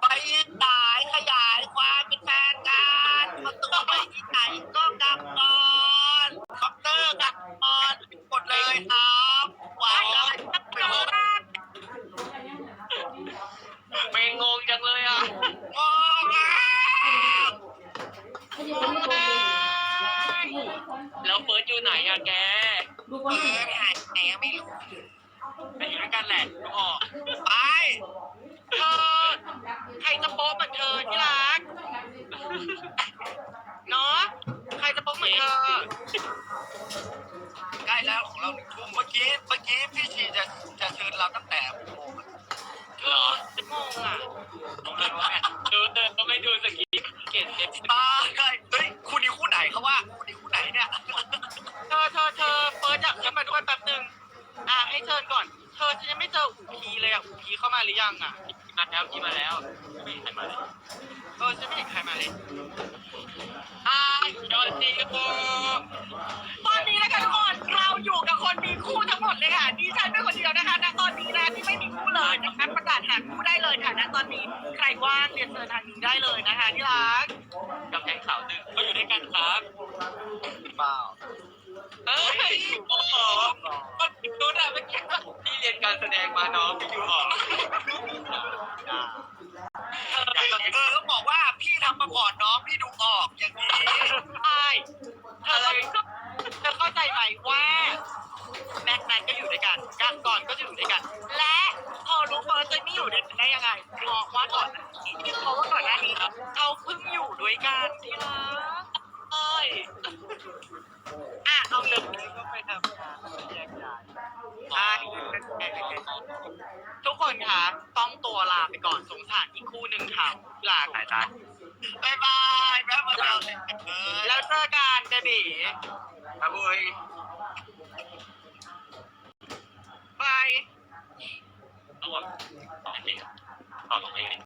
ไปสายขยายความเป็นแฟนกันมาตัวไปที่ไหนก็กลับก่อนคอมเตอร์กลับก่อนกดเลยครับหวานเลยทั้งเรื่งงจังเลยอะงงแล้วเฟิร์สอยู่ไหนอะแกเฟิร์สหายไหนไม่รู้ไปอยู่ด้วยกันแหละ ครจะโป๊ะเหมือนเธอใกล้แล้วของเราหนึ่งทุ่มเมื่อกี้เมื่อกี้พี่ชีจะจะเชิญเราตั้งแต่หกโมงเธอจะงงอะต้องเลยว่าแม่ดูเดินก็ไม่ดูสกีเกตเอฟตาใกล้เฮ้ยคู่นี้คู่ไหนเขาว่าคู่นี้คู่ไหนเนี่ยเธอเธอเธอเฟิร์สอยากขึ้นมาด้วยแป๊บนึงอะให้เชิญก่อน เธอฉันยังไม่เจออูพีเลยอะอูพีเข้ามาหรือยังอะมาแล้วพี่มาแล้วไม่มีใครมาเลยเออฉันไม่เห็นใครมาเลยอ้ายยอดซีโบ ตอนนี้นะคะทุกคนเราอยู่กับคนมีคู่ทั้งหมดเลยค่ะดิฉันเป็นคนเดียวนะคะณตอนนี้นะที่ไม่มีคู่เลยนะคะประกาศหาคู่ได้เลยค่ะณตอนนี้ใครว่างเรียนเชิญทางนี้ได้เลยนะคะที่รักกับแทงขาวตึงก็อยู่ด้วยกันครับเปล่าเอ้ยโอ้โหก็ดูนะเมื่อกี้ที่เรียนการแสดงมาน้องพี่อยู่ออกเออต้องบอกว่าพี่ทำมาก่อนน้องพี่ดูออกอย่างนี้ใช่เธอต้องเธอเข้าใจไหมว่าแม็กนั้นก็อยู่ด้วยกันกันก่อนก็จะอยู่ด้วยกัน และพอรู้เฟิร์สจะไม่อยู่ด้วยกันได้ยังไงเพราะว่าก่อนนี่เพราะว่าก่อนหน้านี้เขาเพิ่งอยู่ด้วยกันที่รักเอ้ยอะเอาเลยก็ไปทำงานแยกย้ายอ่ทุกคนคะต้องตัวลาไปก่อนสงสารอีกคู่หนึ่งค่ะลาสายตา บายบายแม่มาเราเลยเออแล้วเจอกันเบบีอาบุยบายตัวต่อเองต่อตรงเอง